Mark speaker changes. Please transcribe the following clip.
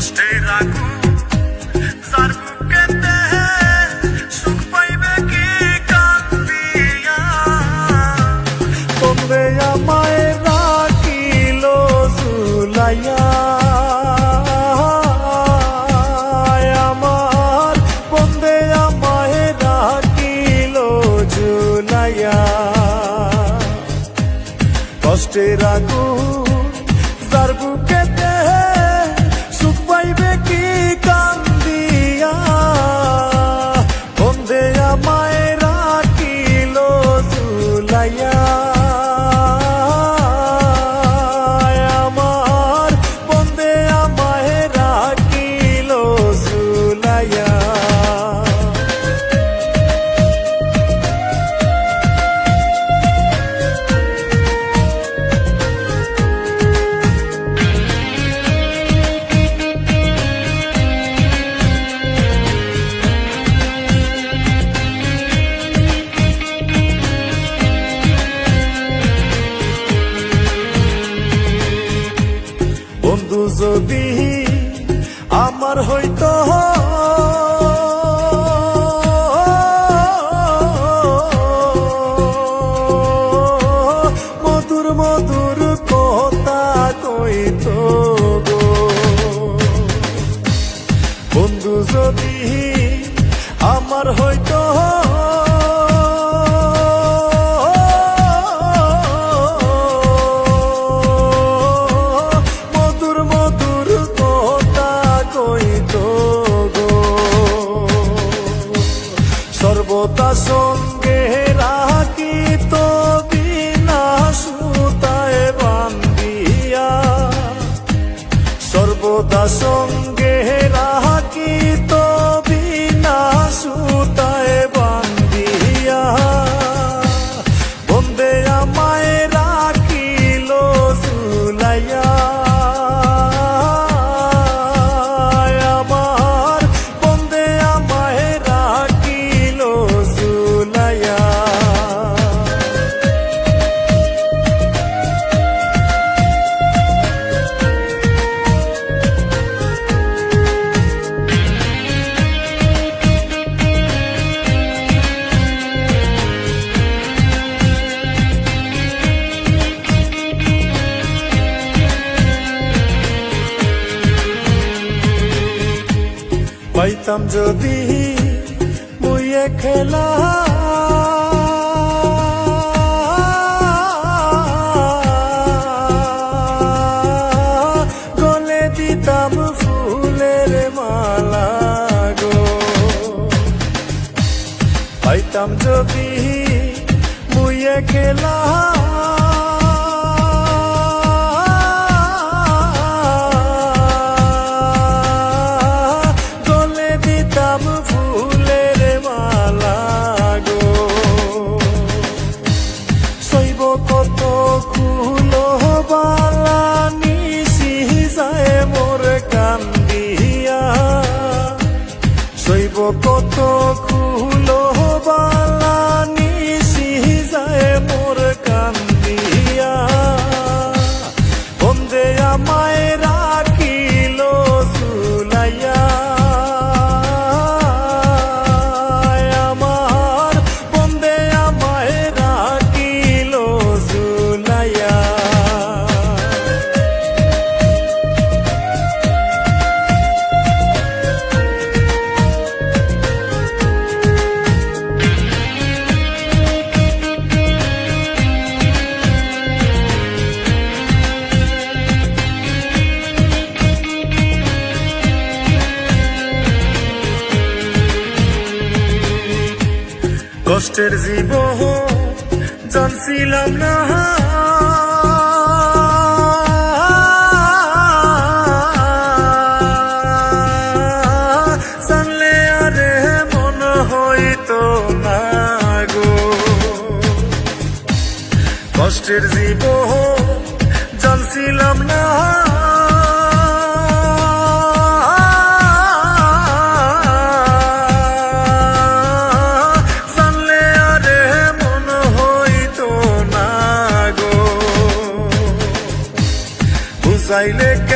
Speaker 1: কষ্টের আগুন যার বুকেতে সুখ পাইবে কি কান্দিয়া
Speaker 2: তোমরে আমায় রাখিল জুলাইয়া। যদি আমার হইতো। মধুর মধুর কথা কইতো বন্ধু যদি আমার হইতো। পাইতাম যদি মুইয়ে খেলা গলে দিতাম ফুলের মালা গো। পাইতাম যদি মুইয়ে খেলা কষ্টের জীব জানছিলাম না। না গো। কষ্টের জীব জানছিলাম না। চাইলে